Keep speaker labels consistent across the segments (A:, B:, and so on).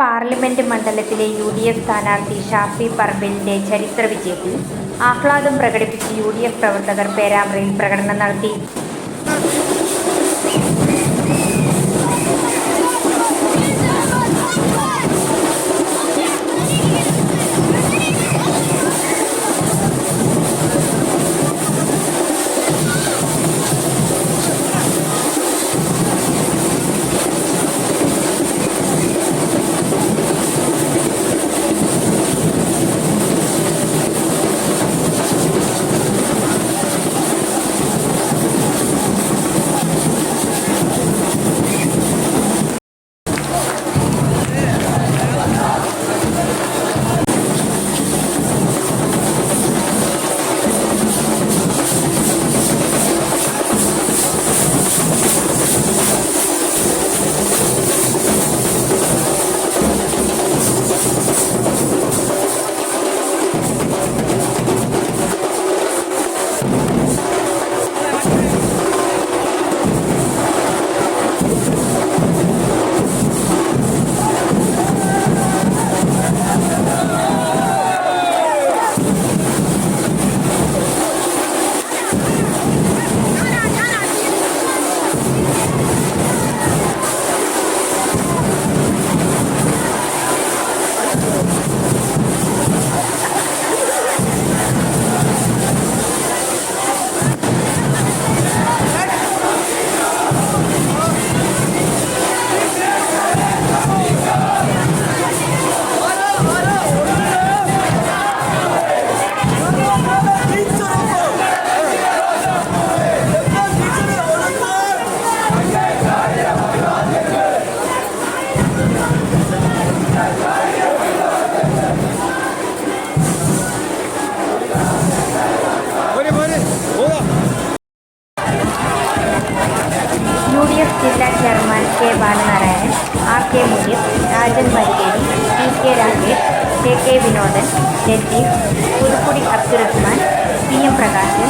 A: Parliament മണ്ഡലത്തിലെ U D F സ്ഥാനാർത്ഥി ഷാഫി പറമ്പിലിന്റെ ചരിത്ര വിജയത്തിൽ ആഹ്ലാദം പ്രകടിപ്പിച്ച് യു ഡി എഫ് പ്രവർത്തകർ പേരാമ്പ്രയിൽ പ്രകടനം നടത്തി. Rajan Marikeri P K Rakesh K K Vinodan Latheef Puthukkudi Abdurahman P M Prakashan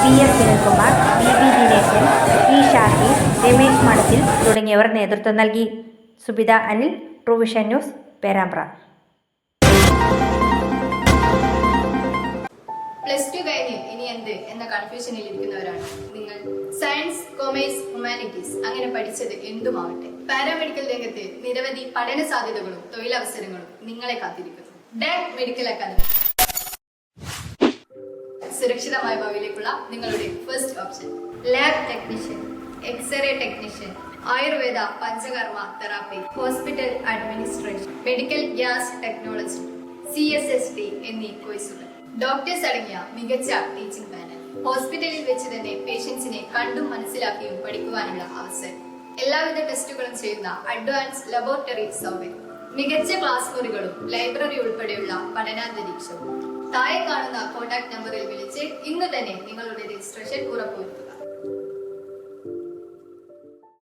A: P S Sunilkumar B B Dineshan P Shahi Ramesh Manathil തുടങ്ങിയവർ നേതൃത്വം നൽകി. Subitha Anil truevision news Perambra.
B: Plus two കഴിഞ്ഞ് ഇനി എന്ത് എന്ന കൺഫ്യൂഷനിൽ ഇരിക്കുന്നവരാണ് നിങ്ങൾ. Science commerce humanities അങ്ങനെ പഠിച്ചത് എന്തുമാവട്ടെ? പാരാമെഡിക്കൽ രംഗത്ത് നിരവധി പഠന സാധ്യതകളും തൊഴിലവസരങ്ങളും നിങ്ങളെ കാത്തിരിക്കുന്നു. ഡാക് മെഡിക്കൽ അക്കാദമി സുരക്ഷിതമായ ഭാവിയിലേക്കുള്ള നിങ്ങളുടെ first option lab technician X ray technician Ayurveda Panchakarma therapy hospital administration medical gas technology C S S T എന്നീ കോഴ്സുകൾ ഡോക്ടേഴ്സ് അടങ്ങിയ മികച്ച ടീച്ചിംഗ് പാനൽ ഹോസ്പിറ്റലിൽ വെച്ച് തന്നെ പേഷ്യൻസിനെ കണ്ടും മനസ്സിലാക്കിയും പഠിക്കുവാനുള്ള അവസരം. എല്ലാവിധ ടെസ്റ്റുകളും ചെയ്യുന്ന അഡ്വാൻസ് ലബോറട്ടറി സൗകര്യം. മികച്ച ക്ലാസ് മുറികളും ലൈബ്രറി ഉൾപ്പെടെയുള്ള പഠനാന്തരീക്ഷവും. താഴെ കാണുന്ന കോൺടാക്ട് നമ്പറിൽ വിളിച്ച് ഇന്ന് തന്നെ നിങ്ങളുടെ രജിസ്ട്രേഷൻ ഉറപ്പുവരുത്തുക.